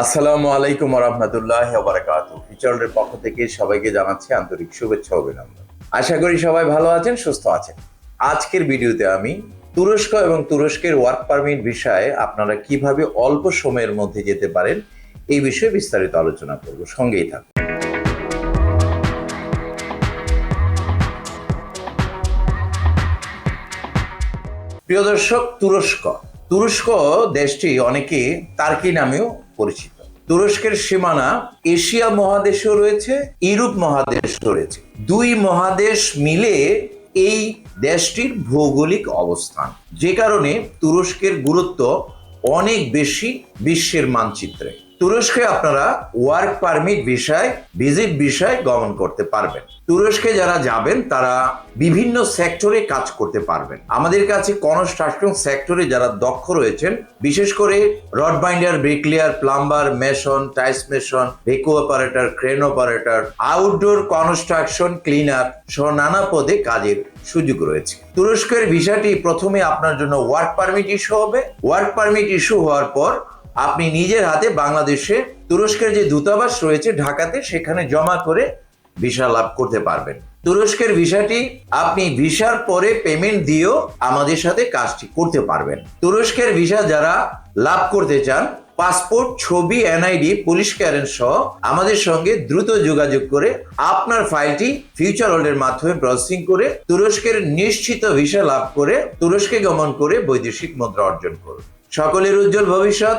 আসসালামু আলাইকুম রহমতুল্লাহ বারাকাত ফিচারের পক্ষ থেকে সবাইকে জানাচ্ছি আন্তরিক শুভেচ্ছা অভিনন্দন। আশা করি সবাই ভালো আছেন, সুস্থ আছেন। আজকের ভিডিওতে আমি তুরস্ক এবং তুরস্কের ওয়ার্ক পারমিট বিষয়ে আপনারা কীভাবে অল্প সময়ের মধ্যে যেতে পারেন, এই বিষয়ে বিস্তারিত আলোচনা করব। সঙ্গেই থাকুন। প্রিয় দর্শক, তুরস্ক। তুরস্ক দেশটি অনেকে তার্কি নামেও পরিচিত। তুরস্কের সীমানা এশিয়া মহাদেশও রয়েছে, ইউরোপ মহাদেশ রয়েছে। দুই মহাদেশ মিলে এই দেশটির ভৌগোলিক অবস্থান। যে কারণে তুরস্কের গুরুত্ব অনেক বেশি বিশ্বের মানচিত্রে। তুরস্কে আপনারা ওয়ার্ক পারমিট বিষয় ভিজিট বিষয় গমন করতে পারবেন। তুরস্কে যারা যাবেন, তারা বিভিন্ন সেক্টরে কাজ করতে পারবেন। আমাদের কাছে কনস্ট্রাকশন সেক্টরে যারা দক্ষ রয়েছেন, বিশেষ করে rod binder, bricklayer, plumber, mason, tiles mason ভেকু operator, crane operator outdoor construction cleaner সহ নানা পদে কাজের সুযোগ রয়েছে। তুরস্কের ভিসাটি প্রথমে আপনার জন্য ওয়ার্ক পারমিট ইস্যু হবে। ওয়ার্ক পারমিট ইস্যু হওয়ার পর আপনি নিজের হাতে বাংলাদেশে তুরস্কের যে দূতাবাস রয়েছে ঢাকাতে, সেখানে জমা করে ভিসা লাভ করতে পারবেন। তুরস্কের ভিসাটি আপনি ভিসার পরে পেমেন্ট দিয়েও আমাদের সাথে কাজটি করতে পারবেন। তুরস্কের ভিসা যারা লাভ করতে চান, পাসপোর্ট, ছবি এনআইডি পুলিশ ক্যারেন্স সহ আমাদের সঙ্গে দ্রুত যোগাযোগ করে আপনার ফাইলটি ফিউচার হোল্ডের মাধ্যমে প্রসেসিং করে তুরস্কের নিশ্চিত ভিসা লাভ করে তুরস্কে গমন করে বৈদেশিক মুদ্রা অর্জন করুন। সকলের উজ্জ্বল ভবিষ্যৎ।